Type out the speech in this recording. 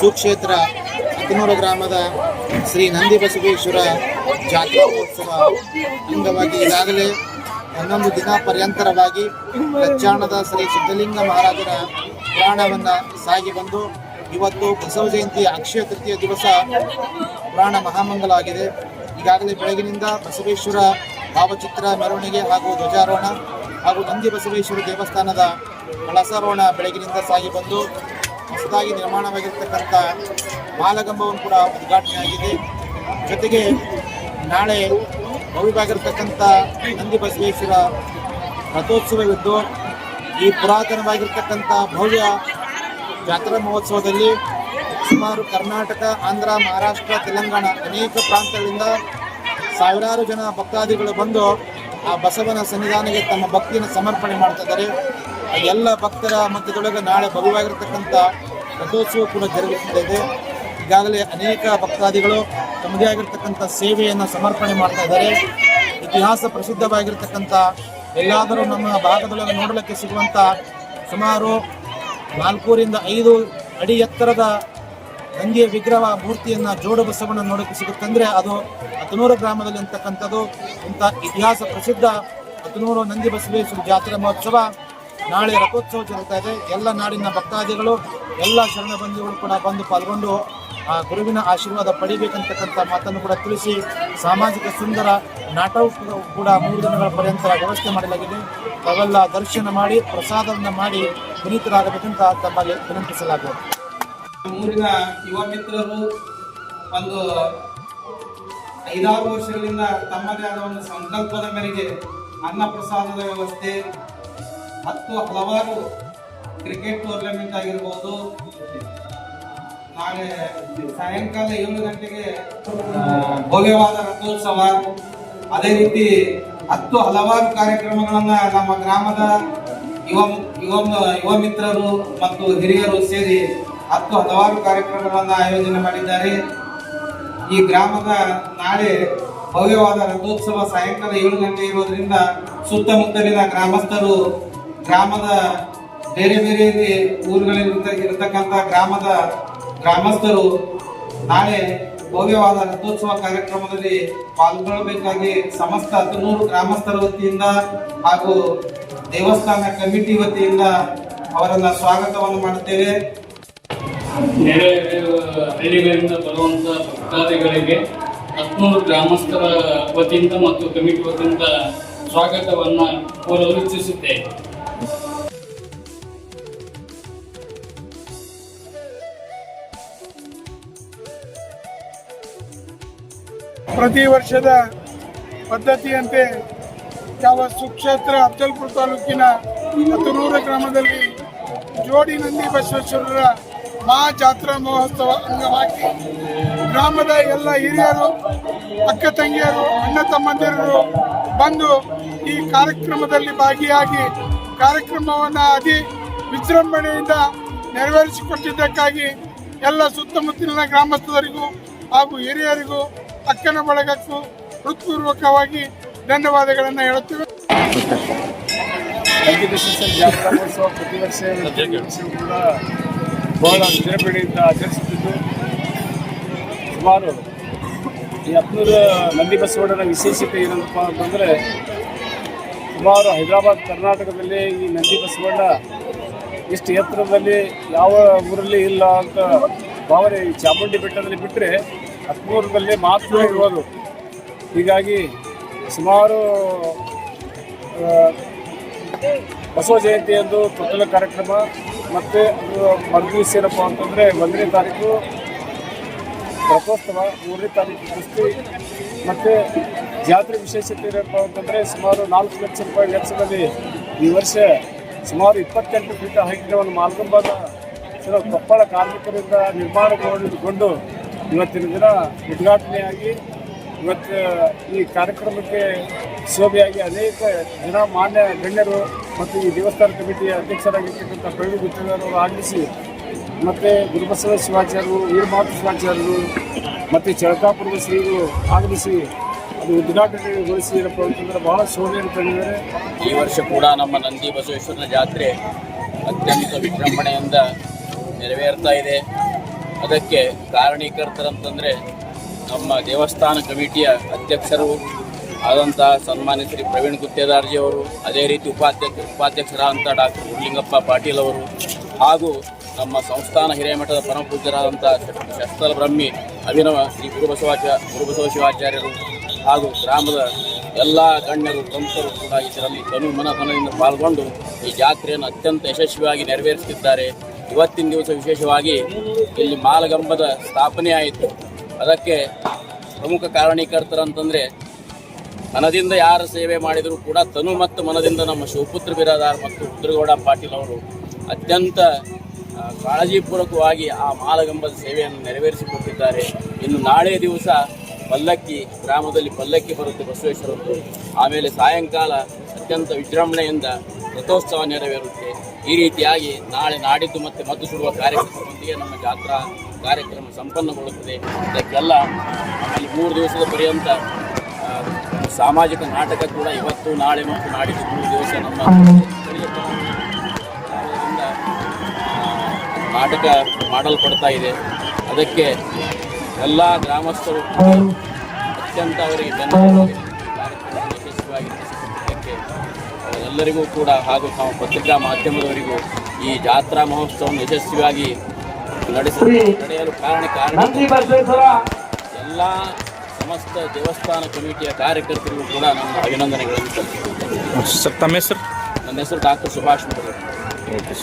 ಸುಕ್ಷೇತ್ರ ಹತ್ತನೂರು ಗ್ರಾಮದ ಶ್ರೀ ನಂದಿ ಬಸವೇಶ್ವರ ಜಾತ್ರಾ ಮಹೋತ್ಸವ ಅಂಗವಾಗಿ ಈಗಾಗಲೇ ಹನ್ನೊಂದು ದಿನ ಪರ್ಯಂತರವಾಗಿ ಕಚ್ಚಾಣದ ಶ್ರೀ ಸಿದ್ಧಲಿಂಗ ಮಹಾರಾಜರ ಪುರಾಣವನ್ನು ಸಾಗಿ ಬಂದು ಇವತ್ತು ಬಸವ ಜಯಂತಿ ಅಕ್ಷಯ ತೃತೀಯ ದಿವಸ ಪುರಾಣ ಮಹಾಮಂಗಲ ಆಗಿದೆ. ಈಗಾಗಲೇ ಬೆಳಗಿನಿಂದ ಬಸವೇಶ್ವರ ಭಾವಚಿತ್ರ ಮೆರವಣಿಗೆ ಹಾಗೂ ಧ್ವಜಾರೋಹಣ ಹಾಗೂ ನಂದಿ ಬಸವೇಶ್ವರ ದೇವಸ್ಥಾನದ ಕಳಸಾರೋಹಣ ಬೆಳಗಿನಿಂದ ಸಾಗಿ ಬಂದು ಹೊಸದಾಗಿ ನಿರ್ಮಾಣವಾಗಿರ್ತಕ್ಕಂಥ ಬಾಲಗಂಬವನ್ನು ಕೂಡ ಉದ್ಘಾಟನೆಯಾಗಿದೆ. ಜೊತೆಗೆ ನಾಳೆ ಭವ್ಯವಾಗಿರ್ತಕ್ಕಂಥ ನಂದಿ ಬಸವೇಶ್ವರ ರಥೋತ್ಸವವಿದ್ದು ಈ ಪುರಾತನವಾಗಿರ್ತಕ್ಕಂಥ ಭವ್ಯ ಜಾತ್ರಾ ಮಹೋತ್ಸವದಲ್ಲಿ ಸುಮಾರು ಕರ್ನಾಟಕ, ಆಂಧ್ರ, ಮಹಾರಾಷ್ಟ್ರ, ತೆಲಂಗಾಣ ಅನೇಕ ಪ್ರಾಂತಗಳಿಂದ ಸಾವಿರಾರು ಜನ ಭಕ್ತಾದಿಗಳು ಬಂದು ಆ ಬಸವನ ಸನ್ನಿಧಾನಕ್ಕೆ ತಮ್ಮ ಭಕ್ತಿಯನ್ನು ಸಮರ್ಪಣೆ ಮಾಡ್ತಾ ಇದ್ದಾರೆ ಆ ಎಲ್ಲ ಭಕ್ತರ ಮಧ್ಯದೊಳಗೆ ನಾಳೆ ಭವ್ಯವಾಗಿರ್ತಕ್ಕಂಥ ರಥೋತ್ಸವ ಕೂಡ ಜರುಗುತ್ತಾ ಇದೆ ಈಗಾಗಲೇ ಅನೇಕ ಭಕ್ತಾದಿಗಳು ತಮ್ಮದೇ ಆಗಿರ್ತಕ್ಕಂಥ ಸೇವೆಯನ್ನು ಸಮರ್ಪಣೆ ಮಾಡ್ತಾ ಇದ್ದಾರೆ. ಇತಿಹಾಸ ಪ್ರಸಿದ್ಧವಾಗಿರ್ತಕ್ಕಂಥ ಎಲ್ಲಾದರೂ ನಮ್ಮ ಭಾಗದೊಳಗೆ ನೋಡಲಿಕ್ಕೆ ಸಿಗುವಂಥ ಸುಮಾರು ನಾಲ್ಕೂರಿಂದ ಐದು ಅಡಿ ಎತ್ತರದ ನಂದಿಯ ವಿಗ್ರಹ ಮೂರ್ತಿಯನ್ನು ಜೋಡು ಬಸವಣ್ಣ ಸಿಗುತ್ತೆ ಅಂದರೆ ಅದು ಹತ್ತನೂರು ಗ್ರಾಮದಲ್ಲಿ ಅಂತಕ್ಕಂಥದ್ದು ಇಂಥ ಇತಿಹಾಸ ಪ್ರಸಿದ್ಧ ಹತ್ತನೂರು ನಂದಿ ಬಸವೇಶ್ವರ ಜಾತ್ರಾ ಮಹೋತ್ಸವ. ನಾಳೆ ರಥೋತ್ಸವ ಜರುಗ್ತಾ ಇದೆ. ಎಲ್ಲ ನಾಡಿನ ಭಕ್ತಾದಿಗಳು, ಎಲ್ಲ ಶರಣ ಬಂಧುಗಳು ಕೂಡ ಬಂದು ಪಾಲ್ಗೊಂಡು, ಆ, ಗುರುವಿನ ಆಶೀರ್ವಾದ ಪಡಿಬೇಕಂತಕ್ಕಂಥ ಮಾತನ್ನು ಕೂಡ ತಿಳಿಸಿ, ಸಾಮಾಜಿಕ ಸುಂದರ ನಾಟಕ ಕೂಡ ಮೂರು ದಿನಗಳ ಪರ್ಯಂತ ವ್ಯವಸ್ಥೆ ಮಾಡಲಾಗಿದೆ. ಅವೆಲ್ಲ ದರ್ಶನ ಮಾಡಿ, ಪ್ರಸಾದವನ್ನು ಮಾಡಿ ಪುನೀತರಾಗಬೇಕಂತ ತಮ್ಮಲ್ಲಿ ವಿನಂತಿಸಲಾಗಿದೆ ಊರಿನ ಯುವ ಮಿತ್ರರು ಒಂದು ಐದಾರು ವರ್ಷಗಳಿಂದ ತಮ್ಮದೇ ಆದ ಒಂದು ಸಂಕಲ್ಪದ ಮೇರೆಗೆ ಅನ್ನ ಪ್ರಸಾದದ ವ್ಯವಸ್ಥೆ ಹತ್ತು ಹಲವಾರು ಕ್ರಿಕೆಟ್ ಟೂರ್ನಮೆಂಟ್ ಆಗಿರ್ಬೋದು. ನಾಳೆ ಸಾಯಂಕಾಲ ಏಳು ಗಂಟೆಗೆ ಭವ್ಯವಾದ ರಥೋತ್ಸವ. ಅದೇ ರೀತಿ ಹತ್ತು ಹಲವಾರು ಕಾರ್ಯಕ್ರಮಗಳನ್ನು ನಮ್ಮ ಗ್ರಾಮದ ಯುವ ಯುವ ಯುವ ಮಿತ್ರರು ಮತ್ತು ಹಿರಿಯರು ಸೇರಿ ಹತ್ತು ಹಲವಾರು ಕಾರ್ಯಕ್ರಮಗಳನ್ನು ಆಯೋಜನೆ ಮಾಡಿದ್ದಾರೆ. ಈ ಗ್ರಾಮದ ನಾಳೆ ಭವ್ಯವಾದ ರಥೋತ್ಸವ ಸಾಯಂಕಾಲ ಏಳು ಗಂಟೆ ಇರೋದ್ರಿಂದ ಸುತ್ತಮುತ್ತಲಿನ ಗ್ರಾಮಸ್ಥರು ಗ್ರಾಮದ ಬೇರೆ ಬೇರೆ ಊರುಗಳಲ್ಲಿ ಇರತಕ್ಕಂಥ ಗ್ರಾಮದ ಗ್ರಾಮಸ್ಥರು ನಾಳೆ ಭವ್ಯವಾದ ರಥೋತ್ಸವ ಕಾರ್ಯಕ್ರಮದಲ್ಲಿ ಪಾಲ್ಗೊಳ್ಳಬೇಕಾಗಿ ಸಮಸ್ತ ಹದಿನೂರು ಗ್ರಾಮಸ್ಥರ ವತಿಯಿಂದ ಹಾಗೂ ದೇವಸ್ಥಾನ ಕಮಿಟಿ ವತಿಯಿಂದ ಅವರನ್ನ ಸ್ವಾಗತವನ್ನು ಮಾಡುತ್ತೇವೆ. ನೆರೆ ಹಳ್ಳಿಗಳಿಂದ ಬರುವಂತ ಭಕ್ತಾದಿಗಳಿಗೆ ಹತ್ನೂರು ಗ್ರಾಮಸ್ಥರ ವತಿಯಿಂದ ಮತ್ತು ಕಮಿಟಿ ವತಿಯಿಂದ ಸ್ವಾಗತವನ್ನು ಕೋರಲು ಇಚ್ಛಿಸುತ್ತೇವೆ ಪ್ರತಿ ವರ್ಷದ ಪದ್ಧತಿಯಂತೆ ಯಾವ ಸುಕ್ಷೇತ್ರ ಅಫಜಲ್ಪುರ ತಾಲೂಕಿನ ಹತ್ತನೂರ ಗ್ರಾಮದಲ್ಲಿ ಜೋಡಿ ನಂದಿ ಬಸವೇಶ್ವರರ ಮಹಾ ಜಾತ್ರಾ ಮಹೋತ್ಸವ ಅಂಗವಾಗಿ ಗ್ರಾಮದ ಎಲ್ಲ ಹಿರಿಯರು, ಅಕ್ಕ ತಂಗಿಯರು, ಅಣ್ಣ ತಮ್ಮಂದಿರರು ಬಂದು ಈ ಕಾರ್ಯಕ್ರಮದಲ್ಲಿ ಭಾಗಿಯಾಗಿ ಕಾರ್ಯಕ್ರಮವನ್ನು ಅತಿ ವಿಜೃಂಭಣೆಯಿಂದ ನೆರವೇರಿಸಿಕೊಟ್ಟಿದ್ದಕ್ಕಾಗಿ ಎಲ್ಲ ಸುತ್ತಮುತ್ತಲಿನ ಗ್ರಾಮಸ್ಥರಿಗೂ ಹಾಗೂ ಹಿರಿಯರಿಗೂ ಅಕ್ಕನ ಬಳಗಕ್ಕೂ ಹೃತ್ಪೂರ್ವಕವಾಗಿ ಧನ್ಯವಾದಗಳನ್ನು ಹೇಳುತ್ತೇವೆ. ಪ್ರತಿ ವರ್ಷ ಕೂಡ ಬಹಳ ವಿಜೃಂಭಣೆಯಿಂದ ಆಚರಿಸುತ್ತಿದ್ದು, ಸುಮಾರು ಈ ಹತ್ನೂರು ನಂದಿ ಬಸವಣ್ಣನ ವಿಶೇಷತೆ ಏನಪ್ಪ ಅಂತಂದರೆ, ಸುಮಾರು ಹೈದರಾಬಾದ್ ಕರ್ನಾಟಕದಲ್ಲಿ ಈ ನಂದಿ ಬಸವಣ್ಣ ಇಷ್ಟು ಎತ್ತರದಲ್ಲಿ ಯಾವ ಊರಲ್ಲಿ ಇಲ್ಲ ಅಂತ ಭಾವನೆ ಚಾಮುಂಡಿ ಬೆಟ್ಟದಲ್ಲಿ ಬಿಟ್ಟರೆ ಹತ್ನೂರದಲ್ಲಿ ಮಾತ್ರ ಇರೋದು. ಹೀಗಾಗಿ ಸುಮಾರು ಬಸವ ಜಯಂತಿಯಂದು ತೊಟ್ಟಲ ಕಾರ್ಯಕ್ರಮ ಮತ್ತು ಮರುದಿವಸ ಏನಪ್ಪ ಅಂತಂದರೆ ಒಂದನೇ ತಾರೀಕು ರಥೋತ್ಸವ, ಮೂರನೇ ತಾರೀಕು ಕುಸ್ತಿ ಮತ್ತು ಜಾತ್ರೆ ವಿಶೇಷತೆ ಏನಪ್ಪ ಅಂತಂದರೆ ಸುಮಾರು ನಾಲ್ಕು ಲಕ್ಷ ರೂಪಾಯಿ ವೆಚ್ಚದಲ್ಲಿ ಈ ವರ್ಷ ಸುಮಾರು ಇಪ್ಪತ್ತೆಂಟು ಫೀಟ್ ಹೈಟಿನ ಒಂದು ಮಾಲ್ಗಂಬದ ಕೆಲವು ಕೊಪ್ಪಳ ಕಾರ್ಮಿಕರಿಂದ ನಿರ್ಮಾಣಗೊಂಡು ಇವತ್ತಿನ ದಿನ ಉದ್ಘಾಟನೆಯಾಗಿ ಇವತ್ತು ಈ ಕಾರ್ಯಕ್ರಮಕ್ಕೆ ಶೋಭೆಯಾಗಿ ಅನೇಕ ಜನ ಮಾನ್ಯ ಗಣ್ಯರು ಮತ್ತು ಈ ದೇವಸ್ಥಾನ ಕಮಿಟಿಯ ಅಧ್ಯಕ್ಷರಾಗಿರ್ತಕ್ಕಂಥ ಪ್ರವೀಣ್ ಗುತ್ತೇದಾರವರು ಆಗಮಿಸಿ ಮತ್ತು ಗುರುಬಸವ ಶಿವಾಚಾರ್ಯರು ವೀರಮಾತು ಶಿವಾಚಾರ್ಯರು ಮತ್ತು ಚಳಕಾಪುರದ ಶ್ರೀಗಳು ಆಗಮಿಸಿ ಅದು ಉದ್ಘಾಟನೆಗೊಳಿಸಿ ಏನಪ್ಪ ಅಂತಂದರೆ ಬಹಳ ಶೋಭೆಯನ್ನು ತಂದಿದ್ದಾರೆ ಈ ವರ್ಷ ಕೂಡ ನಮ್ಮ ನಂದಿ ಬಸವೇಶ್ವರನ ಜಾತ್ರೆ ಅತ್ಯಂತ ವಿಜೃಂಭಣೆಯಿಂದ ನೆರವೇರ್ತಾ ಇದೆ. ಅದಕ್ಕೆ ಕಾರಣೀಕರ್ತರಂತಂದರೆ ನಮ್ಮ ದೇವಸ್ಥಾನ ಕಮಿಟಿಯ ಅಧ್ಯಕ್ಷರು ಆದಂತಹ ಸನ್ಮಾನ್ಯ ಶ್ರೀ ಪ್ರವೀಣ್ ಗುತ್ತೇದಾರ್ಜಿ ಅವರು, ಅದೇ ರೀತಿ ಉಪಾಧ್ಯಕ್ಷ ಉಪಾಧ್ಯಕ್ಷರಾದಂಥ ಡಾಕ್ಟರ್ ಗುರುಲಿಂಗಪ್ಪ ಪಾಟೀಲ್ ಅವರು ಹಾಗೂ ನಮ್ಮ ಸಂಸ್ಥಾನ ಹಿರೇಮಠದ ಪರಮಪೂಜ್ಯರಾದಂಥ ಶಸ್ತ್ರ ಬ್ರಹ್ಮಿ ಅಭಿನವ ಶ್ರೀ ಗುರುಬಸವಾಚ ಗುರುಬಸವ ಶಿವಾಚಾರ್ಯರು ಹಾಗೂ ಗ್ರಾಮದ ಎಲ್ಲ ಗಣ್ಯರು, ಪ್ರಮುಖರು ಕೂಡ ಇದರಲ್ಲಿ ತನು ಮನಧನದಿಂದ ಪಾಲ್ಗೊಂಡು ಈ ಜಾತ್ರೆಯನ್ನು ಅತ್ಯಂತ ಯಶಸ್ವಿಯಾಗಿ ನೆರವೇರಿಸುತ್ತಿದ್ದಾರೆ. ಇವತ್ತಿನ ದಿವಸ ವಿಶೇಷವಾಗಿ ಇಲ್ಲಿ ಮಾಲಗಂಬದ ಸ್ಥಾಪನೆ ಆಯಿತು. ಅದಕ್ಕೆ ಪ್ರಮುಖ ಕಾರಣೀಕರ್ತರಂತಂದರೆ ಮನದಿಂದ ಯಾರು ಸೇವೆ ಮಾಡಿದರೂ ಕೂಡ ತನು ಮತ್ತು ಮನದಿಂದ ನಮ್ಮ ಶಿವಪುತ್ರ ಬಿರಾದಾರ್ ಮತ್ತು ಉದ್ರಗೌಡ ಪಾಟೀಲ್ ಅವರು ಅತ್ಯಂತ ಕಾಳಜಿಪೂರ್ವಕವಾಗಿ ಆ ಮಾಲಗಂಬದ ಸೇವೆಯನ್ನು ನೆರವೇರಿಸಿಕೊಟ್ಟಿದ್ದಾರೆ. ಇನ್ನು ನಾಳೆ ದಿವಸ ಪಲ್ಲಕ್ಕಿ, ಗ್ರಾಮದಲ್ಲಿ ಪಲ್ಲಕ್ಕಿ ಬರುತ್ತೆ ಬಸವೇಶ್ವರದ್ದು. ಆಮೇಲೆ ಸಾಯಂಕಾಲ ಅತ್ಯಂತ ವಿಜೃಂಭಣೆಯಿಂದ ರಥೋತ್ಸವ ನೆರವೇರುತ್ತೆ. ಈ ರೀತಿಯಾಗಿ ನಾಳೆ ನಾಡಿದ್ದು ಮತ್ತೆ ಮದ್ದು ಸುಡುವ ಕಾರ್ಯಕ್ರಮದೊಂದಿಗೆ ನಮ್ಮ ಜಾತ್ರಾ ಕಾರ್ಯಕ್ರಮ ಸಂಪನ್ನಗೊಳ್ಳುತ್ತದೆ. ಇದಕ್ಕೆಲ್ಲ ನಮ್ಮಲ್ಲಿ ಮೂರು ದಿವಸದ ಪರ್ಯಂತ ಸಾಮಾಜಿಕ ನಾಟಕ ಕೂಡ ಇವತ್ತು, ನಾಳೆ ಮತ್ತು ನಾಡಿದ್ದು ಮೂರು ದಿವಸ ನಮ್ಮ ನಾಟಕ ಮಾಡಲ್ಪಡ್ತಾ ಇದೆ. ಅದಕ್ಕೆ ಎಲ್ಲ ಗ್ರಾಮಸ್ಥರು ಅತ್ಯಂತ ಅವರಿಗೆ ಬೆಂಬಲ ಕಾರ್ಯಕ್ರಮ ಯಶಸ್ವಿಯಾಗಿ ಎಲ್ಲರಿಗೂ ಕೂಡ ಹಾಗೂ ನಾವು ಪತ್ರಿಕಾ ಮಾಧ್ಯಮದವರಿಗೂ ಈ ಜಾತ್ರಾ ಮಹೋತ್ಸವವನ್ನು ಯಶಸ್ವಿಯಾಗಿ ನಡೆಸ ನಡೆಯಲು ಕಾರಣ ಕಾರಣ ಎಲ್ಲ ಸಮಸ್ತ ದೇವಸ್ಥಾನ ಕಮಿಟಿಯ ಕಾರ್ಯಕರ್ತರಿಗೂ ಕೂಡ ನನ್ನ ಅಭಿನಂದನೆಗಳನ್ನು ಸಲ್ಲಿಸುತ್ತೇನೆ. ಸರ್ ತಮ್ಮ ಹೆಸರು? ನನ್ನ ಹೆಸರು ಡಾಕ್ಟರ್ ಸುಭಾಷ್ ಮುಖರ್ಜಿ